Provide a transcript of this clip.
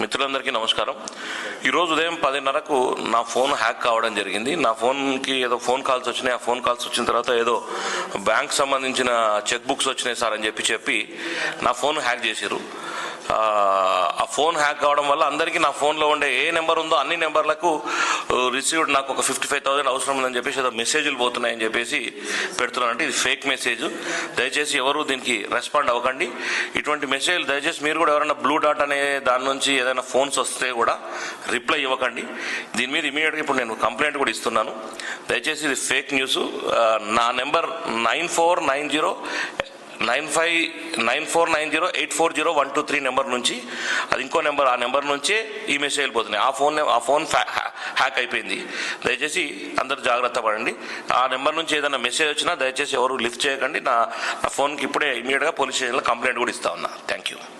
మిత్రులందరికీ నమస్కారం. ఈరోజు ఉదయం పదిన్నరకు నా ఫోన్ హ్యాక్ కావడం జరిగింది. నా ఫోన్కి ఏదో ఫోన్ కాల్స్ వచ్చినాయి. ఆ ఫోన్ కాల్స్ వచ్చిన తర్వాత ఏదో బ్యాంక్ సంబంధించిన చెక్ బుక్స్ వచ్చినాయి సార్ అని చెప్పి చెప్పి నా ఫోన్ హ్యాక్ చేశారు ఆ, ఫోన్ హ్యాక్ కావడం వల్ల అందరికీ నా ఫోన్లో ఉండే ఏ నెంబర్ ఉందో అన్ని నెంబర్లకు రిసీవ్డ్ నాకు ఒక ఫిఫ్టీ ఫైవ్ థౌసండ్ అవసరం ఉందని చెప్పేసి ఏదో మెసేజ్లు పోతున్నాయని చెప్పేసి పెడుతున్నానంటే ఇది ఫేక్ మెసేజ్. దయచేసి ఎవరు దీనికి రెస్పాండ్ అవ్వకండి. ఇటువంటి మెసేజ్ దయచేసి మీరు కూడా ఎవరైనా బ్లూ డాట్ అనే దాని నుంచి ఏదైనా ఫోన్స్ వస్తే కూడా రిప్లై ఇవ్వకండి. దీని మీద ఇమీడియట్గా ఇప్పుడు నేను కంప్లైంట్ కూడా ఇస్తున్నాను. దయచేసి ఇది ఫేక్ న్యూస్. నా number nine four nine zero nine five nine four nine zero eight four zero one two three number నుంచి అది ఇంకో నెంబర్ ఆ నెంబర్ నుంచే ఈ మెసేజ్ వెళ్ళిపోతున్నాయి. ఆ ఫోన్ ఆ ఫోన్ హ్యాక్ అయిపోయింది. దయచేసి అందరు జాగ్రత్త పడండి. ఆ నెంబర్ నుంచి ఏదైనా మెసేజ్ వచ్చినా దయచేసి ఎవరు లిఫ్ట్ చేయకండి. నా నా ఫోన్కి ఇప్పుడే ఇమీడియట్గా పోలీస్ స్టేషన్లో కంప్లైంట్ కూడా ఇస్తా ఉన్నా. Thank you.